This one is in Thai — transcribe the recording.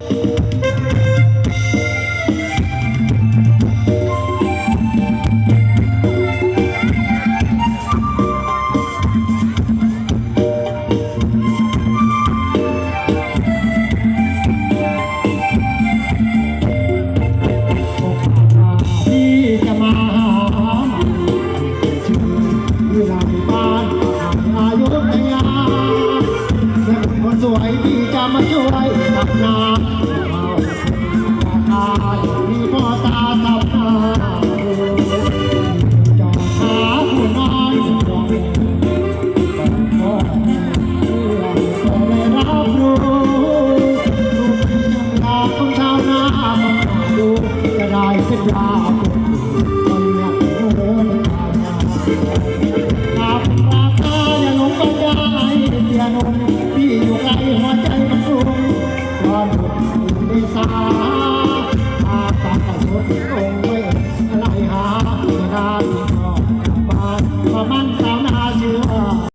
ที่ จะมาช่วยทำนาข้าวราคามีพ่อตาทำนาจอดหาผู้น้อยดวงพ่อเพื่อได้รับรู้ลูกยังลาของชาวนามาดูจะได้เป็นยาคนอยากรู้เรื่องชาวนาหากราคาอย่าหลงบรรยายเสียนมพี่อยู่ไกลหัวใจ ลงไว้อะไรหาไม่ได้นอกจาบ้านประมัน